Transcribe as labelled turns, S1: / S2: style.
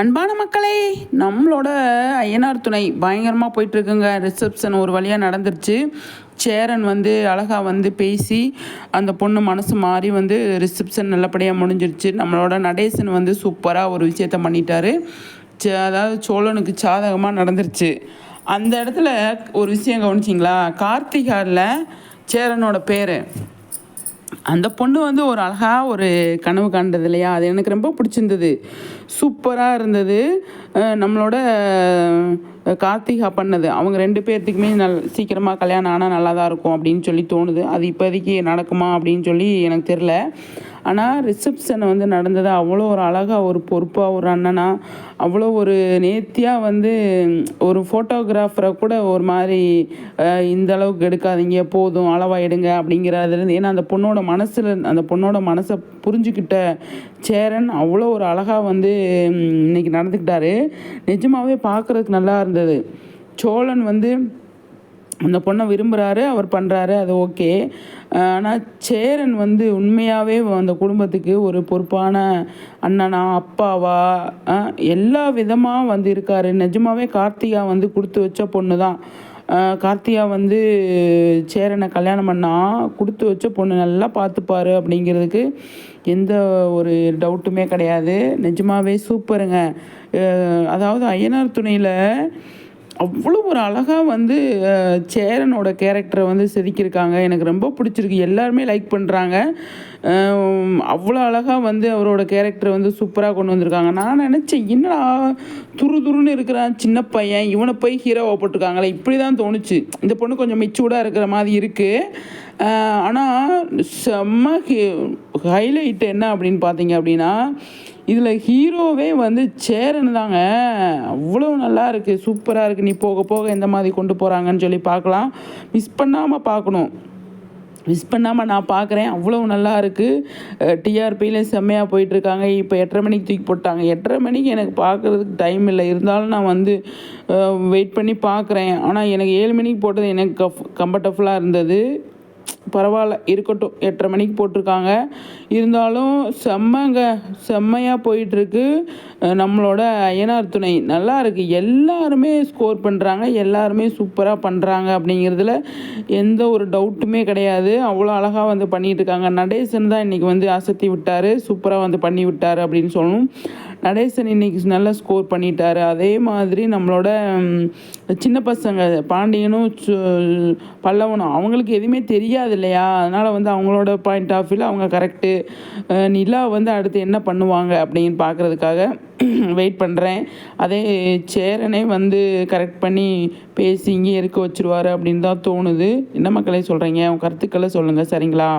S1: அன்பான மக்களே நம்மளோட ஐயனார் துணை பயங்கரமாக போயிட்டுருக்குங்க. ரிசப்ஷன் ஒரு வழியாக நடந்துருச்சு. சேரன் வந்து அழகாக வந்து பேசி அந்த பொண்ணு மனசு மாறி வந்து ரிசப்ஷன் நல்லபடியாக முடிஞ்சிருச்சு. நம்மளோட நடேசன் வந்து சூப்பராக ஒரு விஷயத்த பண்ணிட்டாரு. அதாவது சோழனுக்கு சாதகமாக நடந்துருச்சு. அந்த இடத்துல ஒரு விஷயம் கவனிச்சிங்களா? கார்த்திகாரில் சேரனோட பேர். அந்த பொண்ணு வந்து ஒரு அழகாக ஒரு கனவு காண்டது இல்லையா? அது எனக்கு ரொம்ப பிடிச்சிருந்தது. சூப்பராக இருந்தது. நம்மளோட கார்த்திகா பண்ணது. அவங்க ரெண்டு பேர்த்துக்குமே நல் சீக்கிரமாக கல்யாணம் ஆனால் நல்லா தான் இருக்கும் அப்படின்னு சொல்லி தோணுது. அது இப்போதைக்கு நடக்குமா அப்படின்னு சொல்லி எனக்கு தெரில ஆனால் ரிசப்ஷனை வந்து நடந்தது அவ்வளோ ஒரு அழகாக ஒரு பொறுப்பாக ஒரு அண்ணனாக அவ்வளோ ஒரு நேர்த்தியாக வந்து ஒரு ஃபோட்டோகிராஃபரை கூட ஒரு மாதிரி இந்த அளவுக்கு எடுக்காதீங்க போதும் அளவாக எடுங்க அப்படிங்கிறதுலேருந்து ஏன்னா அந்த பொண்ணோட மனசில் அந்த பொண்ணோட மனசை புரிஞ்சுக்கிட்ட சேரன் அவ்வளோ ஒரு அழகாக வந்து இன்னைக்கு நடந்துக்கிட்டாரு. நிஜமாகவே பார்க்குறதுக்கு நல்லா இருந்தது. சோழன் வந்து அந்த பொண்ணை விரும்புகிறாரு அவர் பண்ணுறாரு அது ஓகே. ஆனால் சேரன் வந்து உண்மையாகவே அந்த குடும்பத்துக்கு ஒரு பொறுப்பான அண்ணனா அப்பாவா எல்லா விதமாக வந்து இருக்கார். நிஜமாகவே கார்த்திகா வந்து கொடுத்து வச்ச பொண்ணு தான் கார்த்திகா வந்து சேரனை கல்யாணம் பண்ணால் கொடுத்து வச்ச பொண்ணு நல்லா பார்த்துப்பாரு அப்படிங்கிறதுக்கு எந்த ஒரு டவுட்டுமே கிடையாது. நிஜமாகவே சூப்பருங்க. அதாவது அய்யனார் துணையில் அவ்வளோ ஒரு அழகாக வந்து சேரனோட கேரக்டரை வந்து செதுக்கியிருக்காங்க எனக்கு ரொம்ப பிடிச்சிருக்கு. எல்லாருமே லைக் பண்ணுறாங்க அவ்வளோ அழகாக வந்து அவரோட கேரக்டரை வந்து சூப்பராக கொண்டு வந்திருக்காங்க. நான் நினச்சேன் என்னடா துரு துருன்னு இருக்கிறான் சின்ன பையன் இவனை போய் ஹீரோவாக போட்டிருக்காங்களே. இப்படி தான் தோணுச்சு. இந்த பொண்ணு கொஞ்சம் மெச்சூர்டாக இருக்கிற மாதிரி இருக்குது ஆனால் செம்ம ஹைலைட் என்ன அப்படின்னு பார்த்தீங்க அப்படின்னா இதில் ஹீரோவே வந்து சேரன் தாங்க. அவ்வளோ நல்லா இருக்குது சூப்பராக இருக்குது நீ போக போக எந்த மாதிரி கொண்டு போகிறாங்கன்னு சொல்லி பார்க்கலாம். மிஸ் பண்ணாமல் பார்க்கணும். மிஸ் பண்ணாமல் நான் பார்க்குறேன். அவ்வளோ நல்லா இருக்குது டிஆர்பியில் செம்மையாக போயிட்டுருக்காங்க இப்போ எட்டரை மணிக்கு தூக்கி போட்டாங்க. எட்டரை மணிக்கு எனக்கு பார்க்குறதுக்கு டைம் இல்லை. இருந்தாலும் நான் வந்து வெயிட் பண்ணி பார்க்குறேன். ஆனால் எனக்கு ஏழு மணிக்கு போட்டது எனக்கு கஃப் கம்ஃபர்டபுளாக இருந்தது. பரவாயில்ல இருக்கட்டும். எட்டரை மணிக்கு போட்டிருக்காங்க. இருந்தாலும் செம்மங்க செம்மையாக போயிட்டுருக்கு. நம்மளோட ஐயனார் துணை. நல்லா இருக்குது எல்லாருமே ஸ்கோர் பண்ணுறாங்க எல்லாருமே சூப்பராக பண்ணுறாங்க அப்படிங்கிறதுல எந்த ஒரு டவுட்டுமே கிடையாது. அவ்வளோ அழகாக வந்து பண்ணிகிட்டு இருக்காங்க. நடேசன் தான் இன்றைக்கி வந்து அசத்தி விட்டார். சூப்பராக வந்து பண்ணி விட்டார் அப்படின்னு சொல்லணும். நடேசன் இன்னைக்கு நல்லா ஸ்கோர் பண்ணிட்டார். அதே மாதிரி நம்மளோட சின்ன பசங்க பாண்டியனும் பல்லவனும் அவங்களுக்கு எதுவுமே தெரியாது இல்லையா? அதனால் வந்து அவங்களோட பாயிண்ட் ஆஃப் வியூவில் அவங்க கரெக்டு நிலா வந்து அடுத்து என்ன பண்ணுவாங்க அப்படின்னு பார்க்குறதுக்காக வெயிட் பண்ணுறேன் அதே சேரனே வந்து கரெக்ட் பண்ணி பேசி இங்கே இருக்க வச்சுருவார் அப்படின்னு தான் தோணுது. என்ன மக்களே சொல்கிறீங்க உங்கள் கருத்துக்களை சொல்லுங்கள் சரிங்களா?